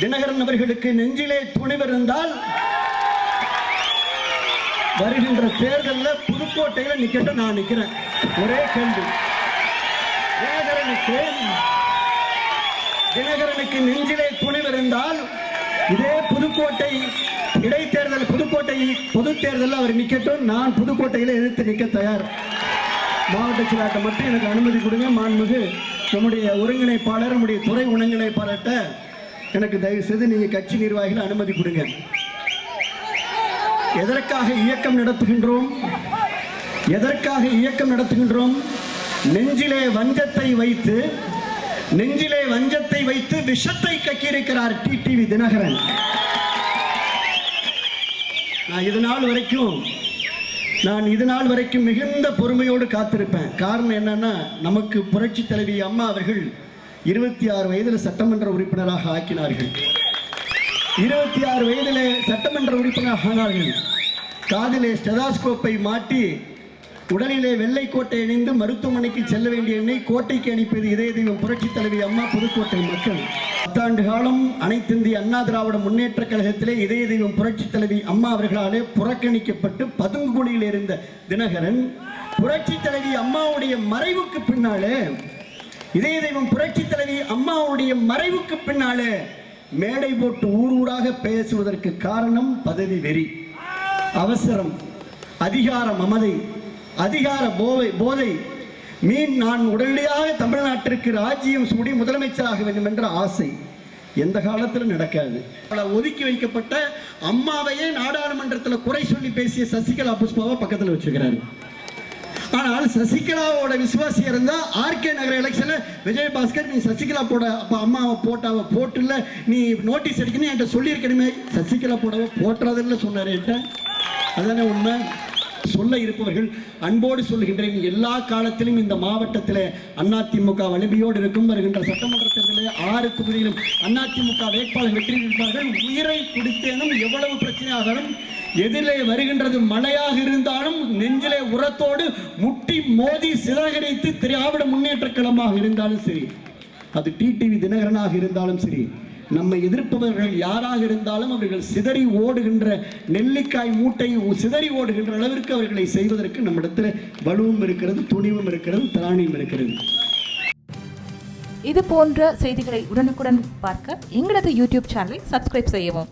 தினகரன் அவர்களுக்கு நெஞ்சிலே துணிவு இருந்தால் வருகின்ற தேர்தலில் புதுக்கோட்டையில் நிக்கட்டும் நான் நிக்கிறேன். ஒரே கேள்வி. தினகரனுக்கு தினகரனுக்கு நெஞ்சிலே துணிவு இருந்தால் இதே புதுக்கோட்டை இடைத்தேர்தல் புதுக்கோட்டை பொது தேர்தலில் அவர் நிக்கட்டும். நான் புதுக்கோட்டையில் எதிர்த்து நிற்க தயார். மாவட்ட செயலாளர்கிட்ட மட்டும் எனக்கு அனுமதி கொடுங்க. மாண்புமிகு நம்முடைய ஒருங்கிணைப்பாளர் நம்முடைய துறை ஒருங்கிணைப்பாளர்கிட்ட எனக்கு தயவு செய்து நீங்க கட்சி நிர்வாகிகள் அனுமதி கொடுங்க. எதற்காக இயக்கம் நடத்துகின்றோம்? எதற்காக இயக்கம் நடத்துகின்றோம்? நெஞ்சிலே வஞ்சத்தை வைத்து நெஞ்சிலே வஞ்சத்தை வைத்து விஷத்தை கக்கியிருக்கிறார் டிடிவி தினகரன். நான் இது நாள் வரைக்கும் நான் இது நாள் வரைக்கும் மிகுந்த பொறுமையோடு காத்திருப்பேன். காரணம் என்னன்னா நமக்கு புரட்சி தலைவி அம்மா அவர்கள் இருபத்தி ஆறு வயதில் சட்டமன்ற உறுப்பினராக ஆக்கினார்கள். இருபத்தி ஆறு வயதிலே சட்டமன்ற உறுப்பினர் ஆனார்கள். காதிலே ஸ்டெதாஸ்கோப்பை மாட்டி உடலிலே வெள்ளை கோட்டை மருத்துவமனைக்கு செல்ல வேண்டிய என்னை கோட்டைக்கு அனுப்பியது இதய தெய்வம் புரட்சி தலைவி அம்மா புதுக்கோட்டை மக்கள். பத்தாண்டு காலம் அனைத்திந்திய அண்ணா திராவிட முன்னேற்ற கழகத்திலே இதய தெய்வம் புரட்சி தலைவி அம்மா அவர்களாலே புறக்கணிக்கப்பட்டு பதுங்குகுடியில் இருந்த தினகரன் புரட்சி தலைவி அம்மாவுடைய மறைவுக்கு பின்னாலே இதய தெய்வம் புரட்சி தலைவி அம்மாவுடைய மறைவுக்கு பின்னாலே மேடை போட்டு ஊர் ஊடாக பேசுவதற்கு காரணம் பதவி வெறி. அவசரம் அதிகார மமதை அதிகார போதை போதை. மீன் நான் உடனடியாக தமிழ்நாட்டிற்கு ராஜ்யம் சூடி முதலமைச்சராக வேண்டும் என்ற ஆசை எந்த காலத்திலும் நடக்காது. ஒதுக்கி வைக்கப்பட்ட அம்மாவையே நாடாளுமன்றத்தில் குறை சொல்லி பேசிய சசிகலா புஷ்பாவை பக்கத்தில் வச்சுக்கிறாரு ஆனால் சசிகலாவோட விசுவாசி இருந்தா ஆர்கே நகர் எலெக்ஷன்ல விஜயபாஸ்கர் நீ சசிகலா போட அப்ப அம்மாவை போட்டாவ போட்டுல நீ நோட்டீஸ் அடிக்கணும் என்கிட்ட சொல்லியிருக்கணுமே. சசிகலா போடவ போட்டுறதுன்னு சொன்னார் என்கிட்ட. அதானே உண்மை? சொல்ல இருப்பவர்கள் அன்போடு சொல்கின்றேன் எல்லா காலத்திலும் இந்த மாவட்டத்தில் அதிமுக வலிமையோடு இருக்கும் வருகின்ற சட்டமன்ற தேர்தலில் ஆறு தொகுதியிலும் அதிமுக வேட்பாளர் வெற்றி நிற்பார்கள் உயிரை குடித்தேனும் எவ்வளவு பிரச்சனை ஆகணும் எதிலே வருகின்றது மழையாக இருந்தாலும் நெஞ்சிலே உரத்தோடு முட்டி மோதி சிதறடித்து திராவிட முன்னேற்ற களமாக இருந்தாலும் சரி அது டிடிவி தினகரனாக இருந்தாலும் சரி நம்மை எதிர்ப்பவர்கள் யாராக இருந்தாலும் அவர்கள் சிதறி ஓடுகின்ற நெல்லிக்காய் மூட்டை சிதறி ஓடுகின்ற அளவிற்கு அவர்களை செய்வதற்கு நம்மிடத்தில் வலுவும் இருக்கிறது துணிவும் இருக்கிறது திராணியும் இருக்கிறது. இது போன்ற செய்திகளை உடனுக்குடன் பார்க்க எங்களது யூடியூப் சேனலை சப்ஸ்கிரைப் செய்யவும்.